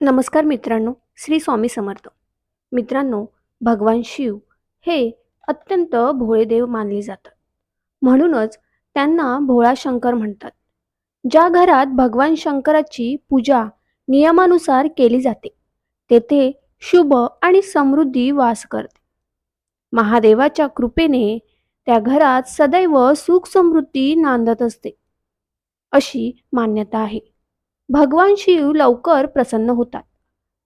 नमस्कार मित्रांनो श्री स्वामी समर्थ. मित्रांनो भगवान शिव हे अत्यंत भोळे देव मानले जातात. म्हणूनच त्यांना भोळा शंकर म्हणतात. ज्या घरात भगवान शंकराची पूजा नियमानुसार केली जाते तेथे शुभ आणि समृद्धी वास करते. महादेवाच्या कृपेने त्या घरात सदैव सुख समृद्धी नांदत असते अशी मान्यता आहे. भगवान शिव लवकर प्रसन्न होतात.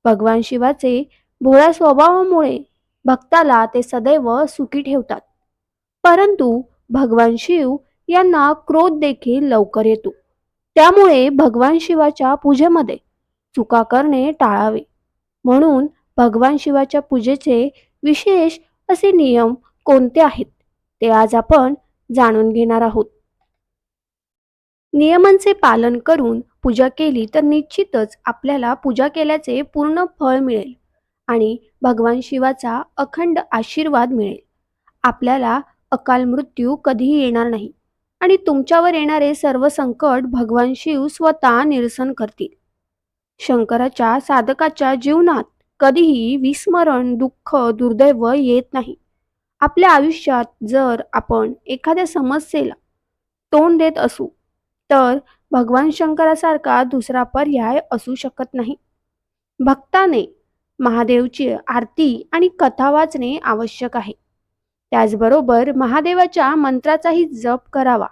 भगवान शिवाचे भोळ्या स्वभावामुळे भक्ताला ते सदैव सुखी ठेवतात. परंतु भगवान शिव यांना क्रोध देखील लवकर येतो. त्यामुळे भगवान शिवाच्या पूजेमध्ये चुका करणे टाळावे. म्हणून भगवान शिवाच्या पूजेचे विशेष असे नियम कोणते आहेत? ते आज आपण जाणून घेणार आहोत. नियमांचे पालन करून पूजा केली तर निश्चितच आपल्याला पूजा केल्याचे पूर्ण फळ मिळेल आणि भगवान शिवाचा अखंड आशीर्वाद मिळेल. आपल्याला अकाल मृत्यू कधीही येणार नाही आणि तुमच्यावर येणारे सर्व संकट भगवान शिव स्वतः निरसन करतील. शंकराच्या साधकाच्या जीवनात कधीही विस्मरण दुःख दुर्दैव येत नाही. आपल्या आयुष्यात जर आपण एखाद्या समस्येला तोंड देत असू तर भगवान शंकरासारखा दुसरा पर्याय असू शकत नाही. भक्ताने महादेवची आरती आणि कथा वाचणे आवश्यक आहे. त्याचबरोबर महादेवाच्या मंत्राचाही जप करावा.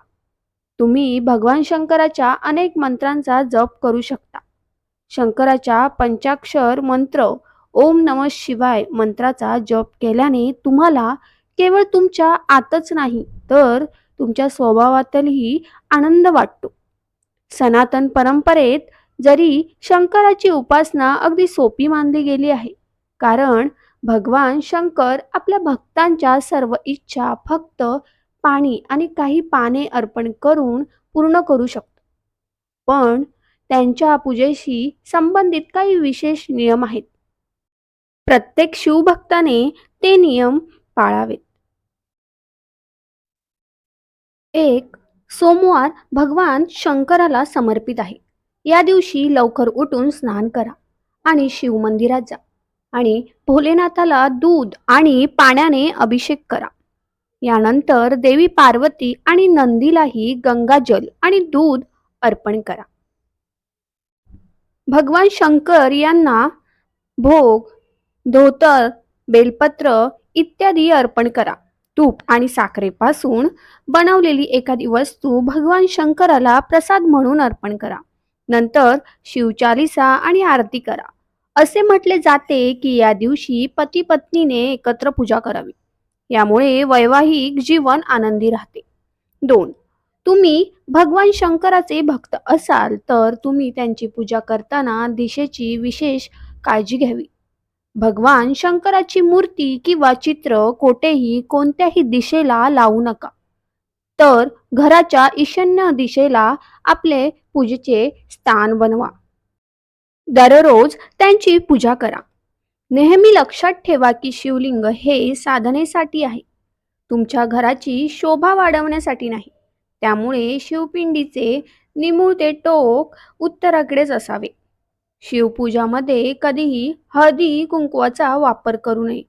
तुम्ही भगवान शंकराच्या अनेक मंत्रांचा जप करू शकता. शंकराच्या पंचाक्षर मंत्र ओम नम शिवाय मंत्राचा जप केल्याने तुम्हाला केवळ तुमच्या आतच नाही तर तुमच्या स्वभावातही आनंद वाटतो. सनातन परंपरेत जरी शंकराची उपासना अगदी सोपी मानली गेली आहे कारण भगवान शंकर आपल्या भक्तांच्या सर्व इच्छा फक्त पाणी आणि काही पाने अर्पण करून पूर्ण करू शकतो. पण त्यांच्या पूजेशी संबंधित काही विशेष नियम आहेत. प्रत्येक शिवभक्ताने ते नियम पाळावेत. एक सोमवार भगवान शंकराला समर्पित आहे. या दिवशी लवकर उठून स्नान करा आणि शिव मंदिरात जा आणि भोलेनाथाला दूध आणि पाण्याने अभिषेक करा. यानंतर देवी पार्वती आणि नंदीलाही गंगाजल आणि दूध अर्पण करा. भगवान शंकर यांना भोग धोतर बेलपत्र इत्यादी अर्पण करा. तूप आणि साखरेपासून बनवलेली एखादी वस्तू भगवान शंकराला प्रसाद म्हणून अर्पण करा. नंतर शिवचालिसा आणि आरती करा. असे म्हटले जाते की या दिवशी पती पत्नीने एकत्र पूजा करावी. यामुळे वैवाहिक जीवन आनंदी राहते. दोन तुम्ही भगवान शंकराचे भक्त असाल तर तुम्ही त्यांची पूजा करताना दिशेची विशेष काळजी घ्यावी. भगवान शंकराची मूर्ती किंवा चित्र कोठेही कोणत्याही दिशेला लावू नका. तर घराच्या ईशान्य दिशेला आपले पूजेचे स्थान बनवा. दररोज त्यांची पूजा करा. नेहमी लक्षात ठेवा की शिवलिंग हे साधनेसाठी आहे. तुमच्या घराची शोभा वाढवण्यासाठी नाही. त्यामुळे शिवपिंडीचे निमुळते टोक उत्तराकडेच असावे. शिवपूजामध्ये कधीही हळदी कुंकवाचा वापर करू नये.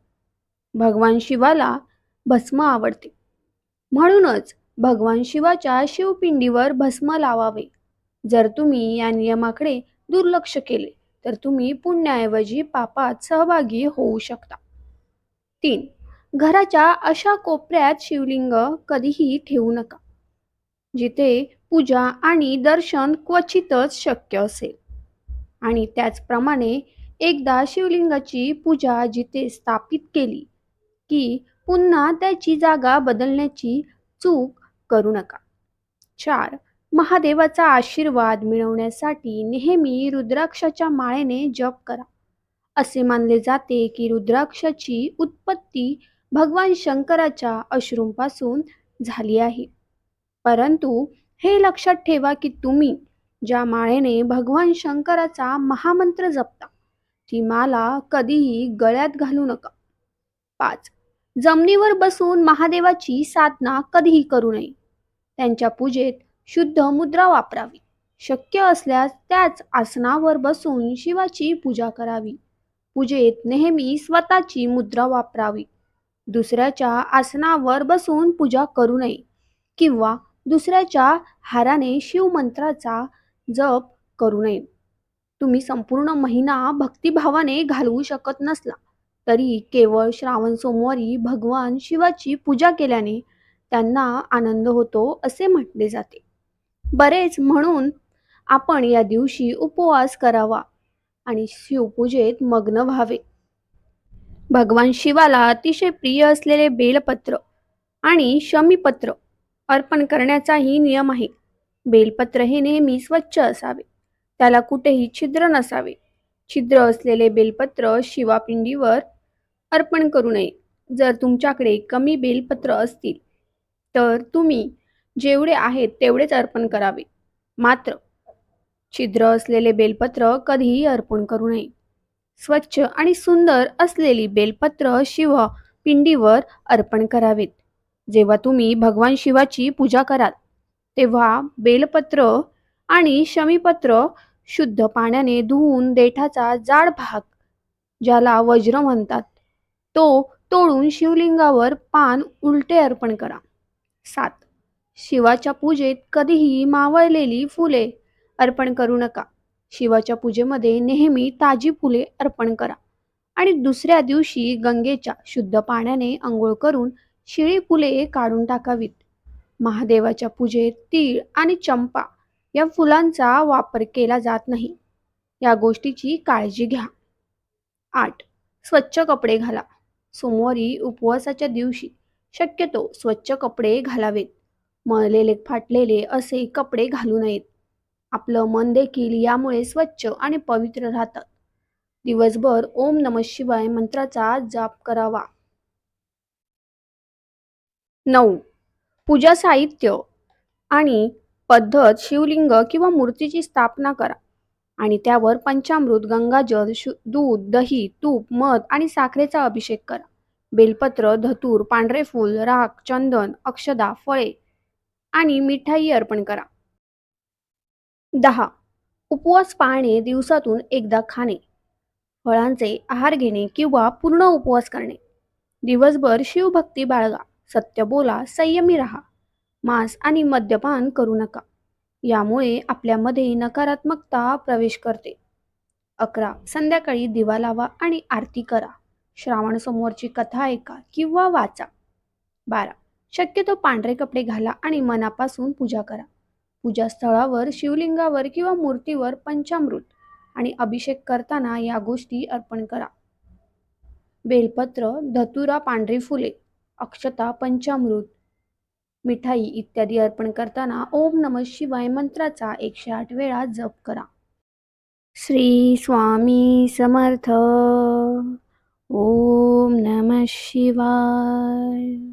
भगवान शिवाला भस्म आवडते. म्हणूनच भगवान शिवाच्या शिवपिंडीवर भस्म लावावे. जर तुम्ही या नियमाकडे दुर्लक्ष केले तर तुम्ही पुण्याऐवजी पापात सहभागी होऊ शकता. तीन घराच्या अशा कोपऱ्यात शिवलिंग कधीही ठेवू नका. जिथे पूजा आणि दर्शन क्वचितच शक्य असेल. आणि त्याचप्रमाणे एकदा शिवलिंगाची पूजा जिथे स्थापित केली की पुन्हा त्याची जागा बदलण्याची चूक करू नका. चार महादेवाचा आशीर्वाद मिळवण्यासाठी नेहमी रुद्राक्षाच्या माळेने जप करा. असे मानले जाते की रुद्राक्षाची उत्पत्ती भगवान शंकराच्या अश्रूंपासून झाली आहे. परंतु हे लक्षात ठेवा की तुम्ही ज्या माळेने भगवान शंकराचा महामंत्र जपता ती माला कधीही गळ्यात घालू नका. पाच. जमिनीवर बसून महादेवाची साधना कधीही करू नये. त्यांच्या पूजेत शुद्ध मुद्रा वापरावी. शक्य असल्यास त्याच आसनावर बसून शिवाची पूजा करावी. पूजेत नेहमी स्वतःची मुद्रा वापरावी. दुसऱ्याच्या आसनावर बसून पूजा करू नये किंवा दुसऱ्याच्या हाराने शिवमंत्राचा जप करू नये. तुम्ही संपूर्ण महिना भक्तिभावाने घालवू शकत नसला तरी केवळ श्रावण सोमवारी भगवान शिवाची पूजा केल्याने त्यांना आनंद होतो असे म्हटले जाते. बरेच म्हणून आपण या दिवशी उपवास करावा आणि शिवपूजेत मग्न व्हावे. भगवान शिवाला अतिशय प्रिय असलेले बेलपत्र आणि शमीपत्र अर्पण करण्याचाही नियम आहे. बेलपत्र हे नेहमी स्वच्छ असावे. त्याला कुठेही छिद्र नसावे. छिद्र असलेले बेलपत्र शिवापिंडीवर अर्पण करू नये. जर तुमच्याकडे कमी बेलपत्र असतील तर तुम्ही जेवढे आहेत तेवढेच अर्पण करावे. मात्र छिद्र असलेले बेलपत्र कधीही अर्पण करू नये. स्वच्छ आणि सुंदर असलेली बेलपत्र शिव पिंडीवर अर्पण करावेत. जेव्हा तुम्ही भगवान शिवाची पूजा कराल तेव्हा बेलपत्र आणि शमीपत्र शुद्ध पाण्याने धुवून देठाचा जाड भाग ज्याला वज्र म्हणतात तो तोडून शिवलिंगावर पान उलटे अर्पण करा. सात. शिवाच्या पूजेत कधीही मावळलेली फुले अर्पण करू नका. शिवाच्या पूजेमध्ये नेहमी ताजी फुले अर्पण करा. आणि दुसऱ्या दिवशी गंगेच्या शुद्ध पाण्याने आंघोळ करून शिळी फुले काढून टाकावीत. महादेवाच्या पूजेत तीळ आणि चंपा या फुलांचा वापर केला जात नाही. या गोष्टीची काळजी घ्या. आठ. स्वच्छ कपडे घाला. सोमवारी उपवासाच्या दिवशी शक्यतो स्वच्छ कपडे घालावेत. मळलेले फाटलेले असे कपडे घालू नयेत. आपलं मन देखील यामुळे स्वच्छ आणि पवित्र राहतात दिवसभर ओम नम शिवाय मंत्राचा जाप करावा. नऊ. पूजा साहित्य आणि पद्धत शिवलिंग किंवा मूर्तीची स्थापना करा. आणि त्यावर पंचामृत गंगाजल शु दूध दही तूप मध आणि साखरेचा अभिषेक करा. बेलपत्र धतूर पांढरे फूल राख चंदन अक्षदा फळे आणि मिठाई अर्पण करा. दहा. उपवास पाळणे दिवसातून एकदा खाणे. फळांचे आहार घेणे किंवा पूर्ण उपवास करणे. दिवसभर शिवभक्ती बाळगा. सत्य बोला संयमी राहा. मांस आणि मद्यपान करू नका. यामुळे आपल्यामध्ये नकारात्मकता प्रवेश करते. अकरा. संध्याकाळी दिवा लावा आणि आरती करा. श्रावण समोरची कथा ऐका किंवा वाचा. बारा. शक्यतो पांढरे कपडे घाला आणि मनापासून पूजा करा. पूजास्थळावर शिवलिंगावर किंवा मूर्तीवर पंचामृत आणि अभिषेक करताना या गोष्टी अर्पण करा. बेलपत्र धतुरा पांढरी फुले. अक्षता पंचामृत मिठाई इत्यादी अर्पण करताना ओम नम शिवाय मंत्राचा एकशे आठ वेळा जप करा. श्री स्वामी समर्थ. ओम नम शिवाय.